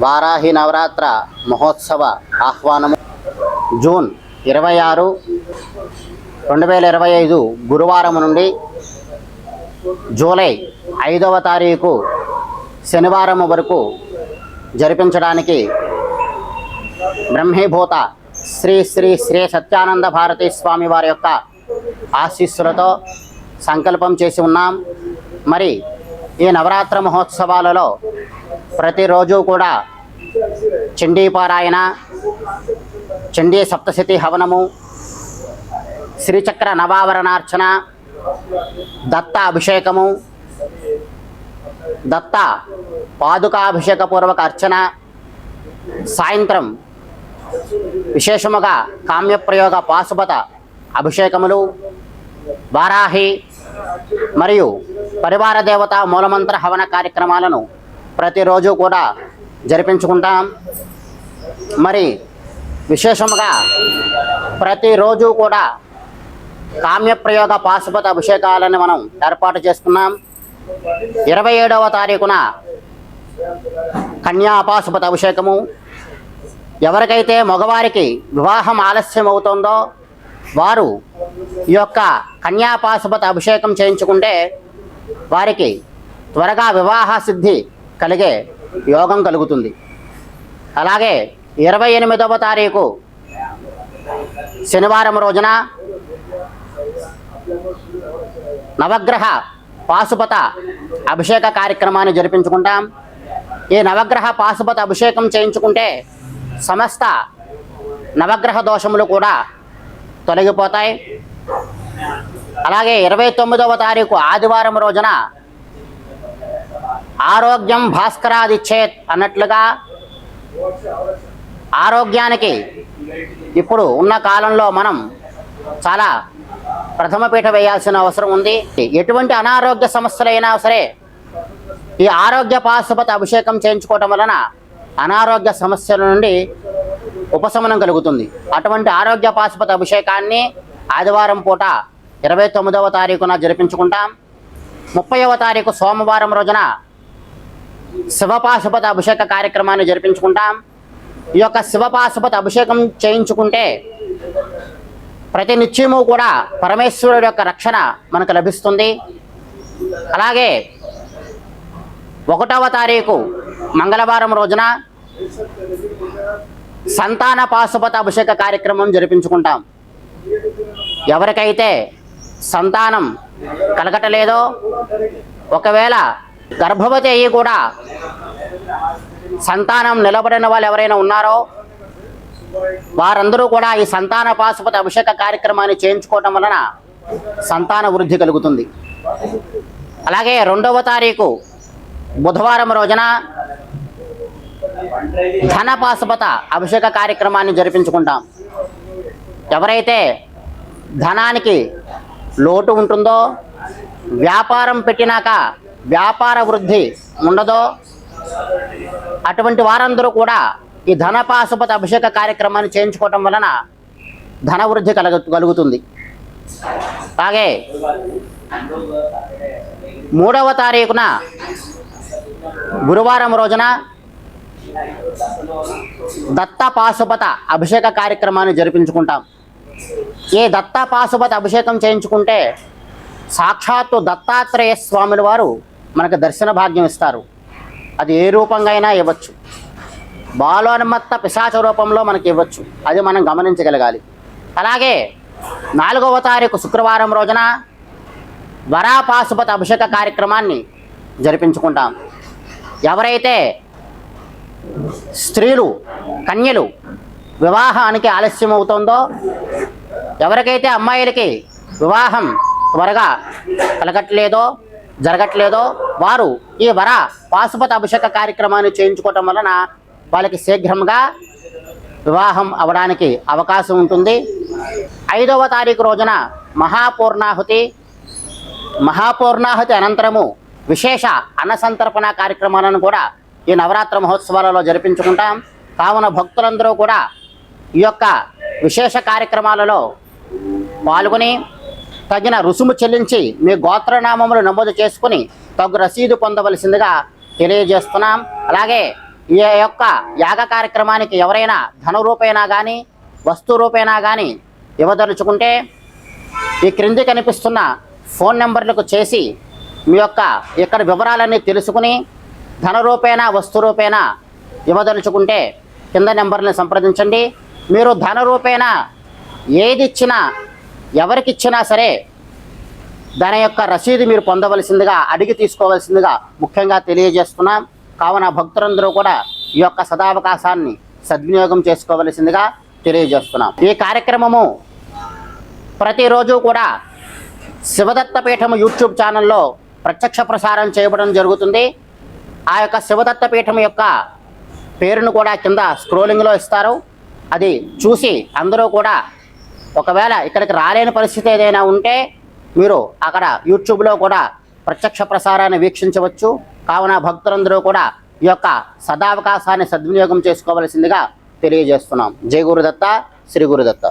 వారాహి నవరాత్ర మహోత్సవ ఆహ్వానము. June ఇరవై ఆరు రెండు వేల ఇరవై ఐదు గురువారం నుండి జూలై ఐదవ తారీఖు శనివారం వరకు జరిపించడానికి బ్రహ్మీభూత శ్రీ శ్రీ శ్రీ సత్యానంద భారతీ స్వామి వారి యొక్క ఆశీస్సులతో సంకల్పం చేసి ఉన్నాం. మరి ఈ నవరాత్ర మహోత్సవాలలో ప్రతిరోజు కూడా చండీపారాయణ చండీ సప్తశతి హవనము శ్రీచక్ర నవావరణార్చన దత్త అభిషేకము దత్త పాదుకాభిషేకపూర్వక అర్చన సాయంత్రం విశేషముగా కామ్యప్రయోగ పాశుపత అభిషేకములు వారాహి మరియు పరివార దేవత మూలమంత్ర హవన కార్యక్రమాలను ప్రతిరోజు కూడా జరిపించుకుంటాం. మరి విశేషముగా ప్రతిరోజు కూడా కామ్యప్రయోగ పాశుపత అభిషేకాలను మనం ఏర్పాటు చేసుకున్నాం. ఇరవై ఏడవ తారీఖున కన్యా పాశుపత అభిషేకము. ఎవరికైతే మగవారికి వివాహం ఆలస్యం అవుతుందో వారు ఈ యొక్క కన్యాపాశుపత అభిషేకం చేయించుకుంటే వారికి త్వరగా వివాహ సిద్ధి కలిగే యోగం కలుగుతుంది. అలాగే ఇరవై ఎనిమిదవ తారీఖు శనివారం రోజున నవగ్రహ పాశుపత అభిషేక కార్యక్రమాన్ని జరిపించుకుంటాం. ఈ నవగ్రహ పాశుపత అభిషేకం చేయించుకుంటే సమస్త నవగ్రహ దోషములు కూడా తొలగిపోతాయి. అలాగే ఇరవై తొమ్మిదవ తారీఖు ఆదివారం రోజున ఆరోగ్యం భాస్కరాదిచ్చేత్ అన్నట్లుగా ఆరోగ్యానికి ఇప్పుడు ఉన్న కాలంలో మనం చాలా ప్రథమ పీట వేయాల్సిన అవసరం ఉంది. ఎటువంటి అనారోగ్య సమస్యలైనా సరే ఈ ఆరోగ్య పాశుపతి అభిషేకం చేయించుకోవటం వలన అనారోగ్య సమస్యల నుండి ఉపశమనం కలుగుతుంది. అటువంటి ఆరోగ్య పాశుపతి అభిషేకాన్ని ఆదివారం పూట ఇరవై తొమ్మిదవ తారీఖున జరిపించుకుంటాం. ముప్పైవ తారీఖు సోమవారం రోజున శివపాశుపత అభిషేక కార్యక్రమాన్ని జరిపించుకుంటాం. ఈ యొక్క శివపాశుపత అభిషేకం చేయించుకుంటే ప్రతి నిత్యము కూడా పరమేశ్వరుడు యొక్క రక్షణ మనకు లభిస్తుంది. అలాగే ఒకటవ తారీఖు మంగళవారం రోజున సంతాన పాశుపత అభిషేక కార్యక్రమం జరిపించుకుంటాం. ఎవరికైతే సంతానం కలగటలేదో ఒకవేళ గర్భవతి అయ్యి కూడా సంతానం నిలబడిన వాళ్ళు ఎవరైనా ఉన్నారో వారందరూ కూడా ఈ సంతాన పాశుపతి అభిషేక కార్యక్రమాన్ని చేయించుకోవటం వలన సంతాన వృద్ధి కలుగుతుంది. అలాగే రెండవ తారీఖు బుధవారం రోజున ధన పాశుపత అభిషేక కార్యక్రమాన్ని జరిపించుకుంటాం. ఎవరైతే ధనానికి లోటు ఉంటుందో వ్యాపారం పెట్టినాక వ్యాపార వృద్ధి ఉండదో అటువంటి వారందరూ కూడా ఈ ధన పాశుపతి అభిషేక కార్యక్రమాన్ని చేయించుకోవటం వలన ధన వృద్ధి కలగ కలుగుతుంది. అలాగే మూడవ తారీఖున గురువారం రోజున దత్త పాశుపత అభిషేక కార్యక్రమాన్ని జరిపించుకుంటాం. ఈ దత్త పాశుపత అభిషేకం చేయించుకుంటే సాక్షాత్తు దత్తాత్రేయ స్వాముల వారు మనకు దర్శన భాగ్యం ఇస్తారు. అది ఏ రూపంగా అయినా ఇవ్వచ్చు. బాలోన్మత్త పిశాచ రూపంలో మనకి ఇవ్వచ్చు. అది మనం గమనించగలగాలి. అలాగే నాలుగవ తారీఖు శుక్రవారం రోజున వరాపాశుపత అభిషేక కార్యక్రమాన్ని జరిపించుకుంటాం. ఎవరైతే స్త్రీలు కన్యలు వివాహానికి ఆలస్యం అవుతుందో ఎవరికైతే అమ్మాయిలకి వివాహం త్వరగా కలగట్లేదో జరగట్లేదో వారు ఈ వర పాశుపత అభిషేక కార్యక్రమాన్ని చేయించుకోవటం వలన వాళ్ళకి శీఘ్రంగా వివాహం అవడానికి అవకాశం ఉంటుంది. ఐదవ తారీఖు రోజున మహాపూర్ణాహుతి. మహాపూర్ణాహుతి అనంతరము విశేష అన్నసంతర్పణ కార్యక్రమాలను కూడా ఈ నవరాత్రి మహోత్సవాలలో జరిపించుకుంటాం. కావున భక్తులందరూ కూడా ఈ యొక్క విశేష కార్యక్రమాలలో పాల్గొని తగిన రుసుము చెల్లించి మీ గోత్రనామములు నమోదు చేసుకుని తగు రసీదు పొందవలసిందిగా తెలియజేస్తున్నాం. అలాగే ఈ యొక్క యాగ కార్యక్రమానికి ఎవరైనా ధన రూపైనా కానీ వస్తు రూపేణా కానీ ఇవ్వదలుచుకుంటే ఈ క్రింది కనిపిస్తున్న ఫోన్ నెంబర్లకు చేసి మీ యొక్క ఇక్కడ వివరాలన్నీ తెలుసుకుని ధన రూపేణా వస్తు రూపేణా ఇవ్వదలుచుకుంటే కింద నెంబర్ని సంప్రదించండి. మీరు ధన రూపేణ ఏది ఇచ్చినా ఎవరికి ఇచ్చినా సరే దాని యొక్క రసీదు మీరు పొందవలసిందిగా అడిగి తీసుకోవలసిందిగా ముఖ్యంగా తెలియజేస్తున్నాం. కావున భక్తులందరూ కూడా ఈ యొక్క సదావకాశాన్ని సద్వినియోగం చేసుకోవలసిందిగా తెలియజేస్తున్నాం. ఈ కార్యక్రమము ప్రతిరోజు కూడా శివదత్త పీఠం యూట్యూబ్ ఛానల్లో ప్రత్యక్ష ప్రసారం చేయబడడం జరుగుతుంది. ఆ యొక్క శివదత్త పీఠం యొక్క పేరును కూడా కింద స్క్రోలింగ్లో ఇస్తారు. అది చూసి అందరూ కూడా ఒకవేళ ఇక్కడికి రాలేని పరిస్థితి ఏదైనా ఉంటే మీరు అక్కడ యూట్యూబ్లో కూడా ప్రత్యక్ష ప్రసారాన్ని వీక్షించవచ్చు. కావున భక్తులందరూ కూడా ఈ యొక్క సదావకాశాన్ని సద్వినియోగం చేసుకోవలసిందిగా తెలియజేస్తున్నాం. జయ గురుదత్త శ్రీ గురుదత్త.